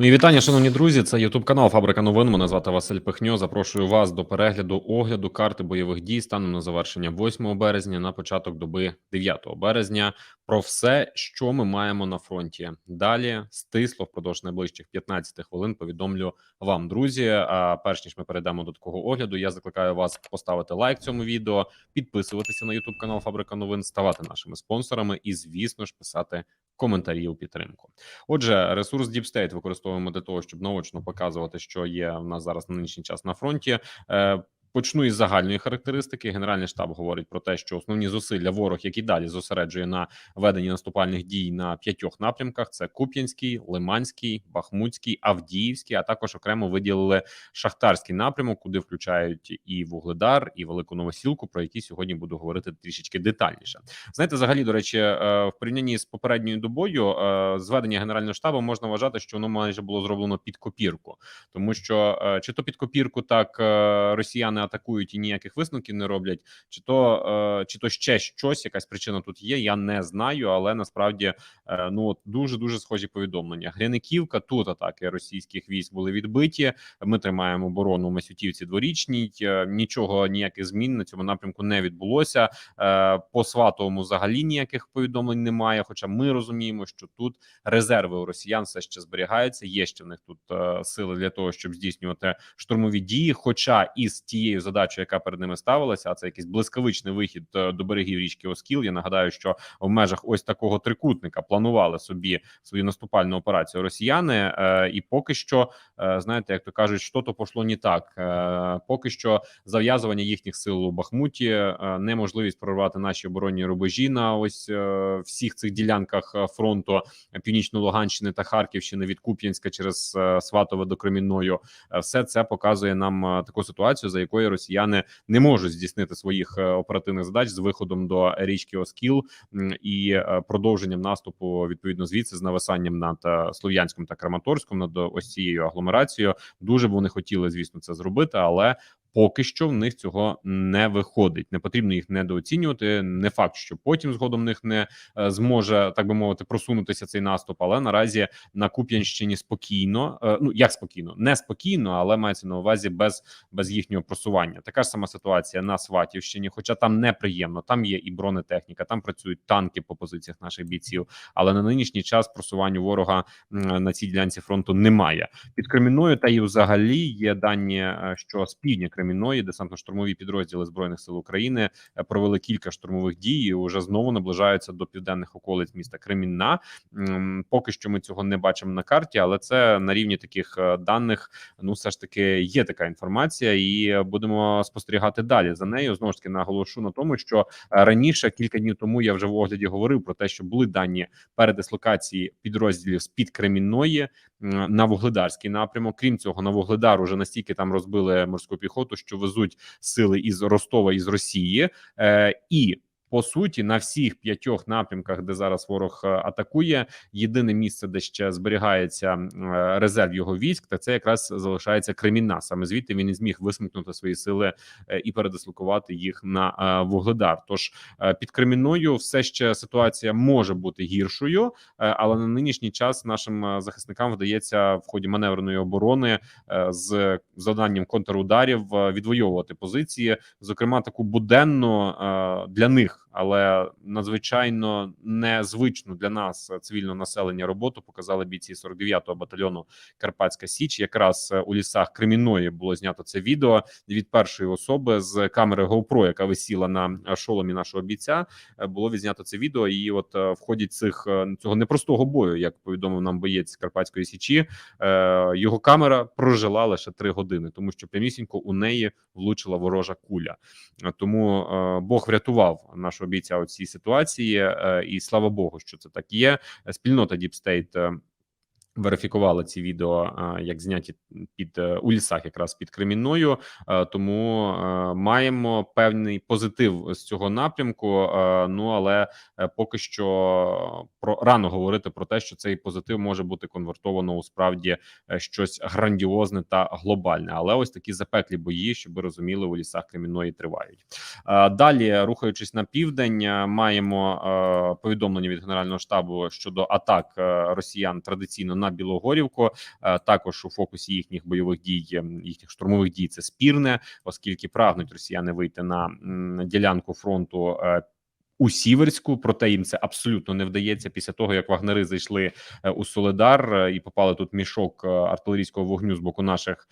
Мої вітання, шановні друзі. Це Ютуб канал Фабрика новин. Мене звати Василь Пихньо. Запрошую вас до перегляду огляду карти бойових дій станом на завершення 8 березня на початок доби 9 березня. Про все, що ми маємо на фронті. Далі стисло впродовж найближчих 15 хвилин. Повідомлю вам, друзі. А перш ніж ми перейдемо до такого огляду, я закликаю вас поставити лайк цьому відео, підписуватися на Ютуб канал Фабрика новин, ставати нашими спонсорами і, звісно ж, писати коментарі у підтримку. Отже, ресурс Deep State використовуємо для того, щоб наочно показувати, що є в нас зараз на нинішній час на фронті. Почну із загальної характеристики. Генеральний штаб говорить про те, що основні зусилля ворог, які далі зосереджує на веденні наступальних дій на п'ятьох напрямках: це Куп'янський, Лиманський, Бахмутський, Авдіївський, а також окремо виділили шахтарський напрямок, куди включають і Вугледар, і Велику Новосілку, про які сьогодні буду говорити трішечки детальніше. Знаєте, взагалі, до речі, е, в порівнянні з попередньою добою е, зведення генерального штабу можна вважати, що воно майже було зроблено під копірку, тому що е, чи то під копірку так росіяни атакують і ніяких висновків не роблять, чи то е, чи то ще щось, якась причина тут є. Я не знаю, але насправді е, ну от дуже дуже схожі повідомлення. Гряниківка тут атаки російських військ були відбиті. Ми тримаємо оборону в Масютівці дворічній. Е, нічого ніяких змін на цьому напрямку не відбулося. По сватовому взагалі ніяких повідомлень немає. Хоча ми розуміємо, що тут резерви у росіян все ще зберігаються. Є ще в них тут сили для того, щоб здійснювати штурмові дії. Хоча із тією тією задачею, яка перед ними ставилася, а це якийсь блискавичний вихід е, до берегів річки Оскіл. Я нагадаю, що в межах ось такого трикутника планували собі свою наступальну операцію росіяни, е, і поки що е, знаєте, як то кажуть, що то пошло не так. Поки що зав'язування їхніх сил у Бахмуті, неможливість прорвати наші оборонні рубежі на ось всіх цих ділянках фронту північно-Луганщини та Харківщини від Куп'янська через Сватове до Кремінною. Все це показує нам таку ситуацію, за якою росіяни не можуть здійснити своїх е, оперативних задач з виходом до річки Оскіл і е, продовженням наступу відповідно звідси з нависанням над е, Слов'янськом та Краматорськом над ось цією агломерацією. Дуже б вони хотіли, звісно, це зробити, але Поки що в них цього не виходить. Не потрібно їх недооцінювати. Не факт, що потім згодом в них не е, зможе так би мовити просунутися цей наступ. Але наразі на Куп'янщині спокійно. Е, ну як спокійно, не спокійно, але мається на увазі без без їхнього просування. Така ж сама ситуація на Сватівщині, хоча там неприємно. Там є і бронетехніка, там працюють танки по позиціях наших бійців. Але на нинішній час просуванню ворога на цій ділянці фронту немає. Під Кремінною та й взагалі є дані, е, що з півдня Кремінної десантно-штурмові підрозділи збройних сил України е, провели кілька штурмових дій. і Уже знову наближаються до південних околиць міста Кремінна. Поки що ми цього не бачимо на карті, але це на рівні таких е, даних. Ну, все ж таки є така інформація, і будемо спостерігати далі за нею. Знову ж таки наголошу на тому, що раніше кілька днів тому я вже в огляді говорив про те, що були дані передислокації підрозділів з під Кремінної на вугледарський напрямок. Крім цього, на вугледар уже настільки там розбили морську піхоту, що везуть сили із Ростова із Росії. Е, і по суті на всіх п'ятьох напрямках, де зараз ворог е, атакує. Єдине місце, де ще зберігається е, резерв його військ, та це якраз залишається Кремінна. Саме звідти він і зміг висмикнути свої сили е, і передислокувати їх на вугледар. Тож під Кремінною все ще ситуація може бути гіршою, але на нинішній час нашим захисникам вдається в ході маневреної оборони з завданням контрударів відвоювати позиції, зокрема таку буденну для них але надзвичайно незвичну для нас цивільного населення роботу показали бійці 49-го батальйону Карпатська Січ. Якраз у лісах Кремінної було знято це відео від першої особи з камери GoPro, яка висіла на шоломі нашого бійця. Було відзнято це відео, і от е, в ході цих е, цього непростого бою, як повідомив нам боєць Карпатської січі, е, його камера прожила лише три години, тому що прямісінько у неї влучила ворожа куля. Тому Бог врятував на нашого бійця у цій ситуації, е, і слава Богу, що це так є. Спільнота Deep Верифікували ці відео, як зняті під е, у лісах, якраз під Кремінною. Тому маємо певний позитив з цього напрямку. Ну але е, поки що про рано говорити про те, що цей позитив може бути конвертовано у справді е, щось грандіозне та глобальне. Але ось такі запеклі бої, щоб ви розуміли, у лісах Кремінної тривають. Далі, рухаючись на південь, маємо повідомлення від генерального штабу щодо атак росіян традиційно на на Білогорівку. Е, також у фокусі їхніх бойових дій, ем, їхніх штурмових дій це спірне, оскільки прагнуть росіяни вийти на ділянку фронту. е, у Сіверську, проте їм це абсолютно не вдається після того, як вагнери зайшли е, у Соледар і попали тут мішок артилерійського вогню з боку наших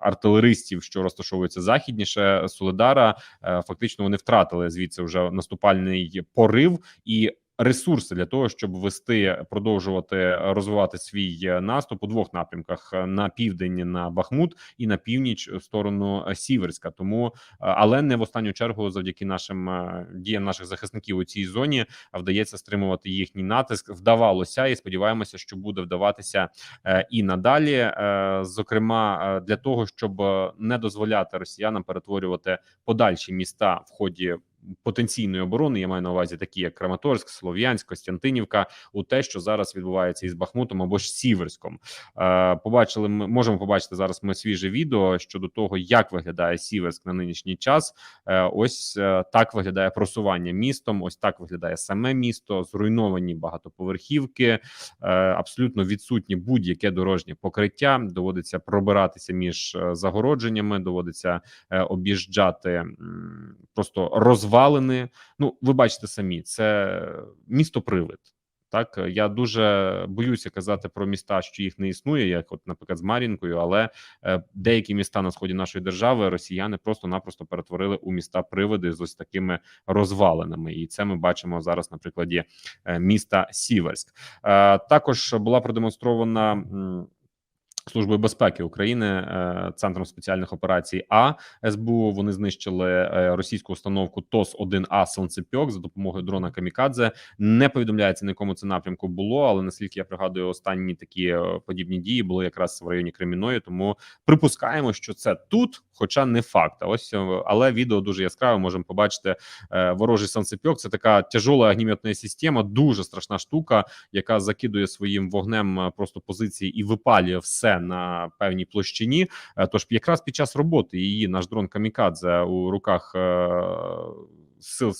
артилеристів, що розташовуються західніше Соледара. Фактично вони втратили звідси вже наступальний порив і. Ресурси для того, щоб вести, продовжувати розвивати свій наступ у двох напрямках: на південь на Бахмут і на північ в сторону Сіверська. Тому, е, але не в останню чергу, завдяки нашим е, діям наших захисників у цій зоні вдається стримувати їхній натиск. Вдавалося, і сподіваємося, що буде вдаватися е, і надалі. Зокрема, для того, щоб не дозволяти росіянам перетворювати подальші міста в ході. Потенційної оборони я маю на увазі такі, як Краматорськ, Слов'янськ, Костянтинівка, у те, що зараз відбувається із Бахмутом або ж Сіверськом. Е, побачили, ми можемо побачити зараз. Ми свіже відео щодо того, як виглядає Сіверськ на нинішній час. Е, ось е, так виглядає просування містом. Ось так виглядає саме місто. Зруйновані багатоповерхівки, е, абсолютно відсутні будь-яке дорожнє покриття. Доводиться пробиратися між е, загородженнями, доводиться е, об'їжджати просто розвалини. Ну, ви бачите самі, це місто привид. Так, я дуже боюся казати про міста, що їх не існує, як, от, наприклад, з Мар'їнкою, але е, деякі міста на сході нашої держави росіяни просто-напросто перетворили у міста приводи з ось такими розвалинами, і це ми бачимо зараз на прикладі е, міста Сіверськ. Е, також була продемонстрована. М, Службою безпеки України е, центром спеціальних операцій А СБУ вони знищили е, російську установку ТОС 1 А Сонцепьок за допомогою дрона Камікадзе. Не повідомляється на якому це напрямку було, але наскільки я пригадую, останні такі е, подібні дії були якраз в районі Креміної. Тому припускаємо, що це тут, хоча не факт. Ось але відео дуже яскраве. Можемо побачити ворожий Сонцепьок. Це така тяжола огнеметна система, дуже страшна штука, яка закидує своїм вогнем просто позиції і випалює все на певній площині. Е, Тож якраз під час роботи її наш дрон Камікадзе у руках е, сил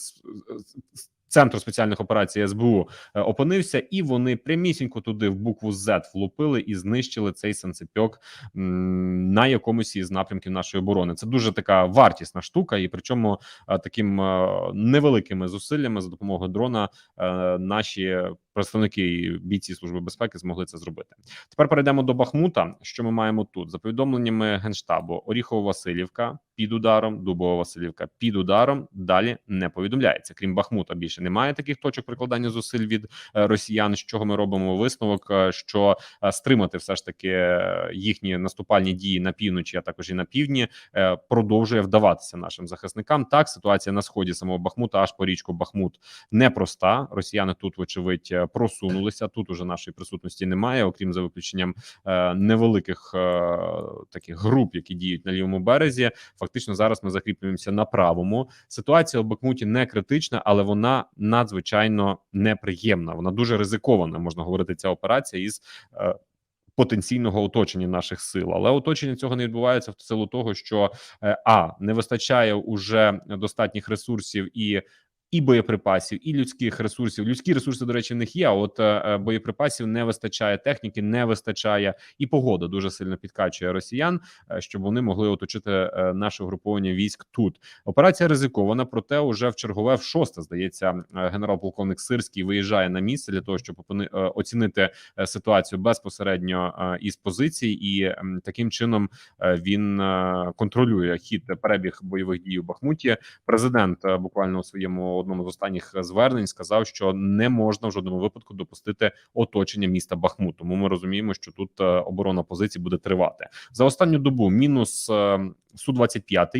центру спеціальних операцій СБУ е, опинився, і вони прямісінько туди в букву Z влупили і знищили цей санцепьок на якомусь із напрямків нашої оборони. Це дуже така вартісна штука, і причому таким невеликими зусиллями за допомогою дрона наші представники бійці служби безпеки змогли це зробити. Тепер перейдемо до Бахмута. Що ми маємо тут? За повідомленнями генштабу Оріхово-Василівка під ударом, Дубово-Василівка під ударом. Далі не повідомляється. Крім Бахмута, більше немає таких точок прикладання зусиль від е, росіян. З чого ми робимо висновок, е, що е, стримати все ж таки їхні наступальні дії на півночі, а також і на півдні, продовжує вдаватися нашим захисникам. Так, ситуація на сході самого Бахмута, аж по річку Бахмут, непроста. Росіяни тут, вочевидь, просунулися. Тут уже нашої присутності немає, окрім за виключенням е, невеликих е, таких груп, які діють на лівому березі. Фактично, зараз ми закріплюємося на правому. Ситуація у Бахмуті не критична, але вона надзвичайно неприємна. Вона дуже ризикована. Можна говорити, ця операція із. е, Потенційного оточення наших сил, але оточення цього не відбувається в силу того, що а не вистачає уже достатніх ресурсів і і боєприпасів, і людських ресурсів. Людські ресурси, до речі, в них є. А от е, е, боєприпасів не вистачає, техніки не вистачає, і погода дуже сильно підкачує росіян, е, щоб вони могли оточити наше угруповання військ тут. Операція ризикована, проте уже в чергове в шосте здається, генерал-полковник Сирський виїжджає на місце для того, щоб оцінити ситуацію безпосередньо із позицій, і таким чином він контролює хід перебіг бойових дій у Бахмуті. Президент буквально у своєму одному з останніх звернень сказав, що не можна в жодному випадку допустити оточення міста Бахмут. Тому ми розуміємо, що тут е, оборона позицій буде тривати за останню добу. Мінус су 25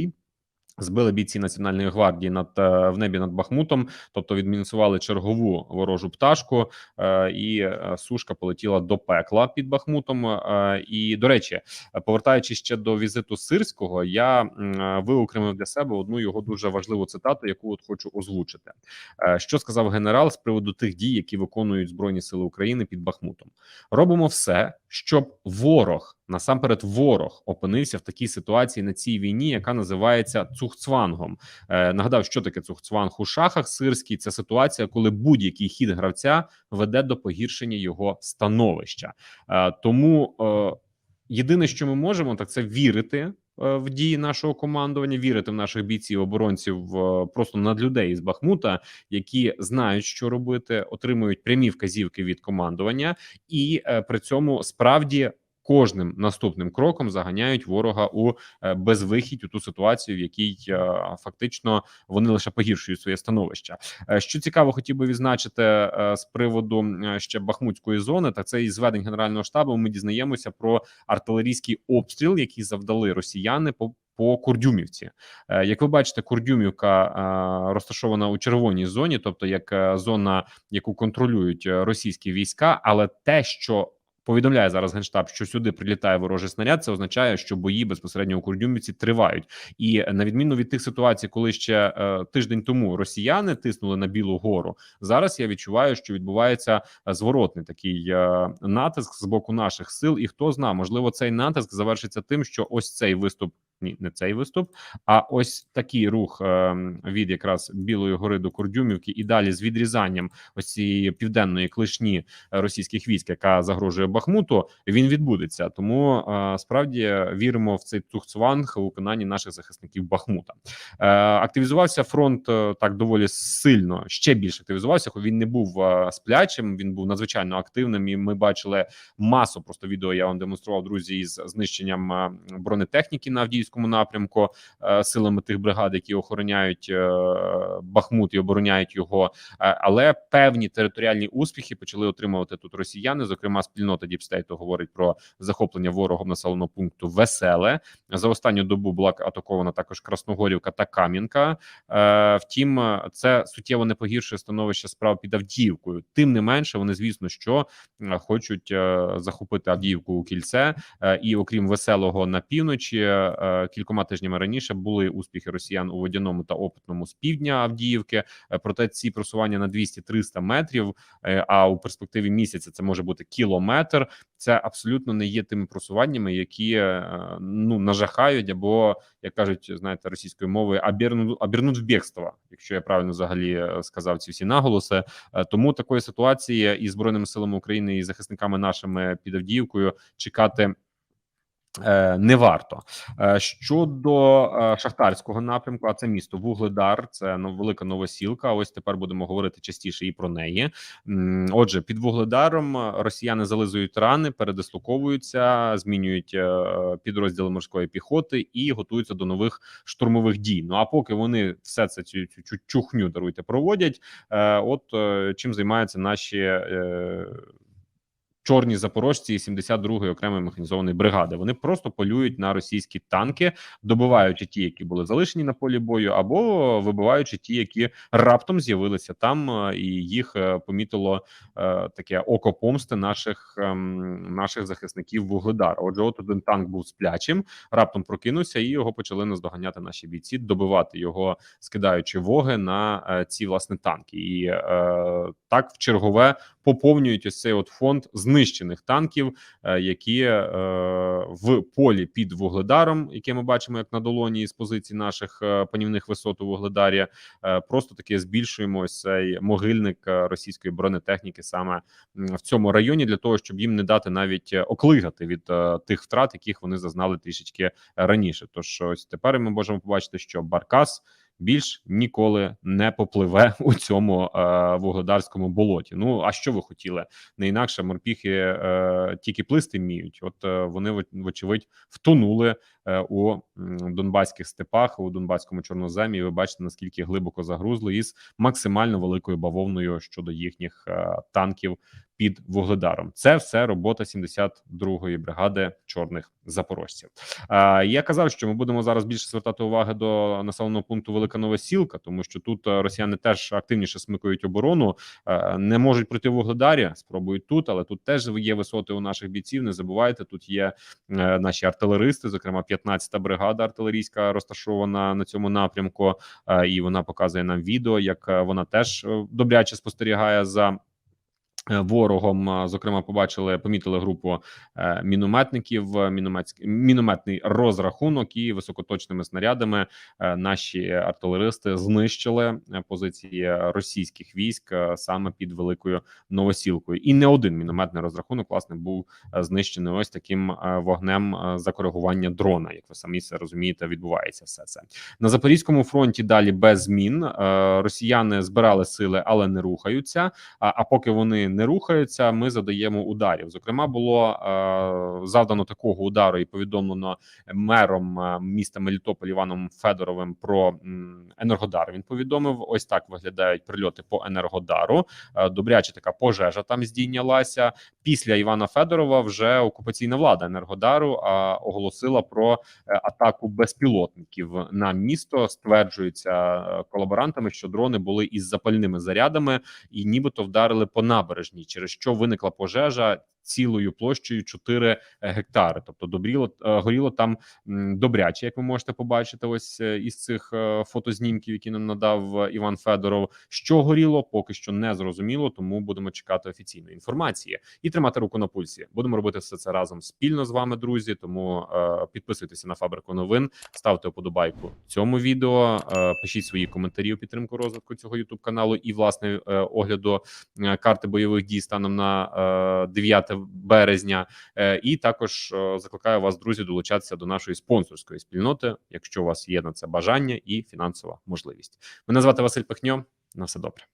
Збили бійці національної гвардії над е, в небі над Бахмутом, тобто відмінусували чергову ворожу пташку, е, і е, сушка полетіла до пекла під Бахмутом. Е, і до речі, повертаючись ще до візиту сирського, я е, виокремив для себе одну його дуже важливу цитату, яку от хочу озвучити. Е, Що сказав генерал з приводу тих дій, які виконують збройні сили України під Бахмутом? Робимо все, щоб ворог насамперед ворог опинився в такій ситуації на цій війні, яка називається цухцвангом. Е, нагадав, що таке цухцванг у шахах сирський. Це ситуація, коли будь-який хід гравця веде до погіршення його становища. Е, тому е, єдине, що ми можемо, так це вірити. е, В дії нашого командування вірити в наших бійців оборонців просто над людей із Бахмута, які знають, що робити, отримують прямі вказівки від командування, і е, при цьому справді кожним наступним кроком заганяють ворога у е, безвихідь у ту ситуацію, в якій е, фактично вони лише погіршують своє становище. Е, Що цікаво, хотів би відзначити з приводу ще Бахмутської зони, так це із зведень генерального штабу. Ми дізнаємося про артилерійський обстріл, який завдали росіяни по. По Курдюмівці, як ви бачите, Курдюмівка розташована у червоній зоні, тобто як зона, яку контролюють російські війська, але те, що повідомляє зараз генштаб, що сюди прилітає ворожий снаряд, це означає, що бої безпосередньо у Курдюмівці тривають. І е, на відміну від тих ситуацій, коли ще е, тиждень тому росіяни тиснули на Білу гору, зараз я відчуваю, що відбувається е, зворотний такий е, натиск з боку наших сил. І хто зна, можливо, цей натиск завершиться тим, що ось цей виступ. Ні, не цей виступ, а ось такий рух е, від якраз Білої гори до Курдюмівки, і далі з відрізанням ось цієї південної клишні е, російських військ, яка загрожує Бахмуту, він відбудеться. Тому е, справді віримо в цей цухцванг у виконанні наших захисників Бахмута. Активізувався фронт так доволі сильно, ще більше активізувався. Хоч він не був сплячим, він був надзвичайно активним. І ми бачили масу просто відео. Я вам демонстрував друзі із знищенням бронетехніки на Авдіївському напрямку е, силами тих бригад, які охороняють е, Бахмут і обороняють його. Е, але певні територіальні успіхи почали отримувати тут росіяни. Зокрема, спільнота Діпстейту говорить про захоплення ворогом населеного пункту Веселе. За останню добу була атакована також Красногорівка та Кам'янка. Втім, це суттєво не погіршує становище справ під Авдіївкою. Тим не менше, вони звісно, що хочуть захопити Авдіївку у кільце. І окрім веселого на півночі, кількома тижнями раніше були успіхи росіян у водяному та опитному з півдня Авдіївки. Е, Проте ці просування на 200-300 метрів. е, А у перспективі місяця це може бути кілометр. Це абсолютно не є тими просуваннями, які е, ну нажахають, або як кажуть, знаєте, російською мовою абірну в бігство, якщо я правильно взагалі сказав ці всі наголоси. Тому такої ситуації і збройними силами України і захисниками нашими під Авдіївкою чекати. Е, Не варто Е, щодо е, шахтарського напрямку, а це місто Вугледар, це ну, велика новосілка. Ось тепер будемо говорити частіше і про неї. Отже, під Вугледаром росіяни зализують рани, передислоковуються, змінюють підрозділи морської піхоти і готуються до нових штурмових дій. Ну а поки вони все це цю, цю, чухню даруйте проводять. От чим займаються наші. Чорні запорожці 72-ї окремої механізованої бригади. Вони просто полюють на російські танки, добиваючи ті, які були залишені на полі бою, або вибиваючи ті, які раптом з'явилися там, е, і їх е, помітило е, таке око помсти наших ем, наших захисників Вугледара. Отже, от один танк був сплячим, раптом прокинувся, і його почали наздоганяти наші бійці, добивати його, скидаючи воги на ці власне танки. І так в чергове поповнюють ось цей от фонд знищених танків, е, які е, в полі під Вугледаром, яке ми бачимо як на долоні з позицій наших е, панівних висот у Вугледарі, просто таки збільшуємо ось цей могильник російської бронетехніки саме в цьому районі, для того, щоб їм не дати навіть оклигати від тих втрат, яких вони зазнали трішечки раніше. Тож ось тепер ми можемо побачити, що Баркас більш ніколи не попливе у цьому е, вугледарському болоті. Ну а що ви хотіли? Не інакше морпіхи е, тільки плисти вміють. От е, вони вочевидь втонули е, у донбаських степах, у донбаському чорноземі. І ви бачите наскільки глибоко загрузли із максимально великою бавовною щодо їхніх е, танків під вугледаром. Це все робота 72-ї бригади чорних запорожців. Е, я казав, що ми будемо зараз більше звертати уваги до населеного пункту Велика Новосілка, тому що тут е, росіяни теж активніше смикують оборону, е, не можуть пройти Вугледарі, спробують тут, але тут теж є висоти у наших бійців. Не забувайте, тут є е, наші артилеристи, зокрема 15-та бригада артилерійська розташована на цьому напрямку, е, і вона показує нам відео, як е, вона теж е, добряче спостерігає за Ворогом, зокрема, побачили, помітили групу е, мінометників, е, мінометний розрахунок і високоточними снарядами е, наші артилеристи знищили е, позиції російських військ е, саме під великою новосілкою. І не один мінометний розрахунок власне був е, знищений ось таким е, вогнем е, за коригування дрона. Як ви самі це розумієте, відбувається все це на запорізькому фронті. Далі без змін Е, росіяни збирали сили, але не рухаються. А поки вони не рухаються, ми задаємо ударів. Зокрема, було е, завдано такого удару і повідомлено мером е, міста Мелітополь Іваном Федоровим про Енергодар. Він повідомив: ось так виглядають прильоти по Енергодару. Е, добряче така пожежа там здійнялася. Після Івана Федорова вже окупаційна влада Енергодару оголосила про е, атаку безпілотників на місто. Стверджується колаборантами, що дрони були із запальними зарядами і нібито вдарили по набережній, через що виникла пожежа цілою площею 4 гектари. Тобто добріло е, горіло там добряче, як ви можете побачити, ось е, із цих е, фотознімків, які нам надав е, Іван Федоров. Що горіло, поки що не зрозуміло, тому будемо чекати офіційної інформації і тримати руку на пульсі. Будемо робити все це разом спільно з вами, друзі. Тому е, підписуйтеся на фабрику новин, ставте вподобайку цьому відео, е, пишіть свої коментарі у підтримку розвитку цього youtube каналу і власне е, огляду е, карти бойових дій станом на е, 9 березня. Е, І також е, закликаю вас, друзі, долучатися до нашої спонсорської спільноти, якщо у вас є на це бажання і фінансова можливість. Мене звати Василь Пихньо. На все добре.